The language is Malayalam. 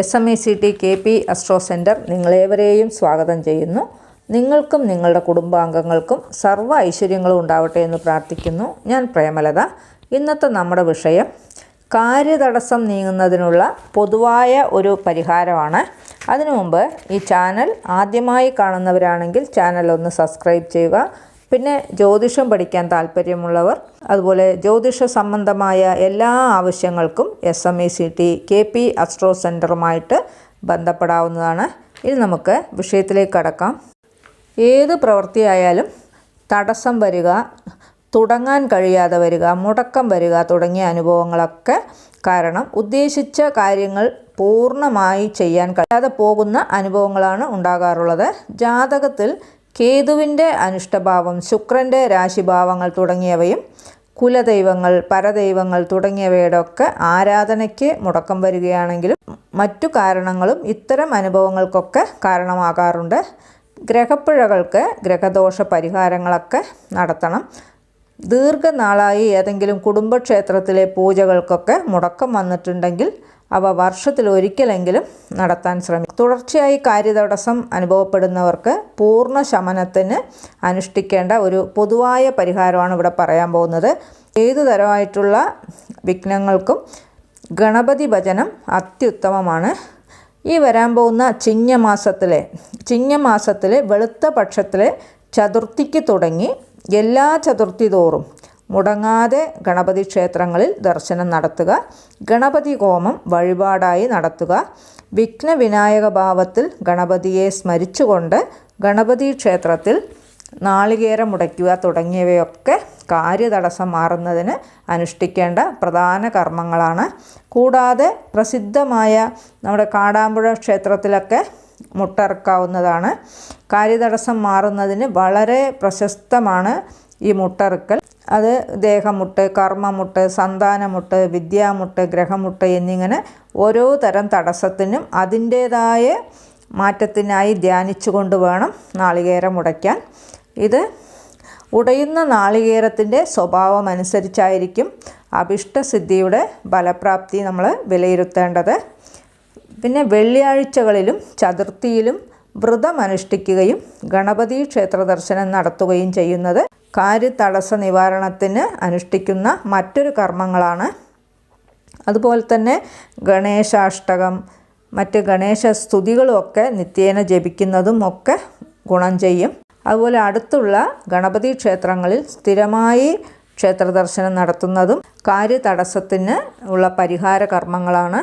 S M E C T K P astro centre നിങ്ങളേവരെയും സ്വാഗതം ചെയ്യുന്നു. നിങ്ങൾക്കും നിങ്ങളുടെ കുടുംബാംഗങ്ങൾക്കും സർവ ഐശ്വര്യങ്ങളും ഉണ്ടാവട്ടെ എന്ന് പ്രാർത്ഥിക്കുന്നു. ഞാൻ പ്രേമലത. ഇന്നത്തെ നമ്മുടെ വിഷയം കാര്യതടസ്സം നീങ്ങുന്നതിനുള്ള പൊതുവായ ഒരു പരിഹാരമാണ്. അതിനു മുമ്പ് ഈ ചാനൽ ആദ്യമായി കാണുന്നവരാണെങ്കിൽ ചാനൽ ഒന്ന് സബ്സ്ക്രൈബ് ചെയ്യുക. പിന്നെ ജ്യോതിഷം പഠിക്കാൻ താല്പര്യമുള്ളവർ അതുപോലെ ജ്യോതിഷ സംബന്ധമായ എല്ലാ ആവശ്യങ്ങൾക്കും S M E C T K P astro സെന്ററുമായിട്ട് ബന്ധപ്പെടാവുന്നതാണ്. ഇനി നമുക്ക് വിഷയത്തിലേക്ക് കടക്കാം. ഏത് പ്രവൃത്തിയായാലും തടസ്സം വരിക തുടങ്ങാൻ കഴിയാതെ വരിക മുടക്കം വരിക തുടങ്ങിയ അനുഭവങ്ങളൊക്കെ കാരണം ഉദ്ദേശിച്ച കാര്യങ്ങൾ പൂർണമായി ചെയ്യാൻ കഴിയാതെ പോകുന്ന അനുഭവങ്ങളാണ് ഉണ്ടാകാറുള്ളത്. ജാതകത്തിൽ കേതുവിന്റെ അനിഷ്ടഭാവം ശുക്രന്റെ രാശിഭാവങ്ങൾ തുടങ്ങിയവയും കുലദൈവങ്ങൾ പരദൈവങ്ങൾ തുടങ്ങിയവയുടെ ഒക്കെ ആരാധനയ്ക്ക് മുടക്കം വരികയാണെങ്കിലും മറ്റു കാരണങ്ങളും ഇത്തരം അനുഭവങ്ങൾക്കൊക്കെ കാരണമാകാറുണ്ട്. ഗ്രഹപ്പിഴകൾക്ക് ഗ്രഹദോഷ പരിഹാരങ്ങളൊക്കെ നടത്തണം. ദീർഘനാളായി ഏതെങ്കിലും കുടുംബക്ഷേത്രത്തിലെ പൂജകൾക്കൊക്കെ മുടക്കം വന്നിട്ടുണ്ടെങ്കിൽ അവ വർഷത്തിൽ ഒരിക്കലെങ്കിലും നടത്താൻ ശ്രമിക്കും തുടർച്ചയായി കാര്യതടസ്സം അനുഭവപ്പെടുന്നവർക്ക് പൂർണ ശമനത്തിന് അനുഷ്ഠിക്കേണ്ട ഒരു പൊതുവായ പരിഹാരമാണ് ഇവിടെ പറയാൻ പോകുന്നത്. ഏതു തരമായിട്ടുള്ള വിഘ്നങ്ങൾക്കും ഗണപതി ഭജനം അത്യുത്തമമാണ്. ഈ വരാൻ പോകുന്ന ചിങ്ങമാസത്തിലെ ചിങ്ങമാസത്തിലെ വെളുത്ത പക്ഷത്തിലെ ചതുർത്ഥിക്ക് തുടങ്ങി എല്ലാ ചതുർത്ഥി തോറും മുടങ്ങാതെ ഗണപതി ക്ഷേത്രങ്ങളിൽ ദർശനം നടത്തുക ഗണപതി ഹോമം വഴിപാടായി നടത്തുക വിഘ്ന വിനായക ഭാവത്തിൽ ഗണപതിയെ സ്മരിച്ചുകൊണ്ട് ഗണപതി ക്ഷേത്രത്തിൽ നാളികേരം മുടയ്ക്കുക തുടങ്ങിയവയൊക്കെ കാര്യതടസ്സം മാറുന്നതിന് അനുഷ്ഠിക്കേണ്ട പ്രധാന കർമ്മങ്ങളാണ്. കൂടാതെ പ്രസിദ്ധമായ നമ്മുടെ കാടാമ്പുഴ ക്ഷേത്രത്തിലൊക്കെ മുട്ടറുക്കാവുന്നതാണ്. കാര്യതടസ്സം മാറുന്നതിന് വളരെ പ്രശസ്തമാണ് ഈ മുട്ടറുക്കൽ. അത് ദേഹമുട്ട് കർമ്മമുട്ട് സന്താനമുട്ട് വിദ്യാമുട്ട് ഗ്രഹമുട്ട് എന്നിങ്ങനെ ഓരോ തരം തടസ്സത്തിനും അതിന്റേതായ മാറ്റത്തിനായി ധ്യാനിച്ചുകൊണ്ട് വേണം നാളികേരം ഉടയ്ക്കാൻ ഇത് ഉടയുന്ന നാളികേരത്തിന്റെ സ്വഭാവം അനുസരിച്ചായിരിക്കും അഭിഷ്ടസിദ്ധിയുടെ ഫലപ്രാപ്തി നമ്മൾ വിലയിരുത്തേണ്ടത്. പിന്നെ വെള്ളിയാഴ്ചകളിലും ചതുർത്ഥിയിലും വ്രതം അനുഷ്ഠിക്കുകയും ഗണപതി ക്ഷേത്ര ദർശനം നടത്തുകയും ചെയ്യുന്നത് കാര്യതടസ്സ നിവാരണത്തിന് അനുഷ്ഠിക്കുന്ന മറ്റൊരു കർമ്മങ്ങളാണ്. അതുപോലെ തന്നെ ഗണേശാഷ്ടകം മറ്റ് ഗണേശ സ്തുതികളുമൊക്കെ നിത്യേന ജപിക്കുന്നതും ഒക്കെ ഗുണം ചെയ്യും. അതുപോലെ അടുത്തുള്ള ഗണപതി ക്ഷേത്രങ്ങളിൽ സ്ഥിരമായി ക്ഷേത്ര ദർശനം നടത്തുന്നതും കാര്യതടസ്സത്തിന് ഉള്ള പരിഹാര കർമ്മങ്ങളാണ്.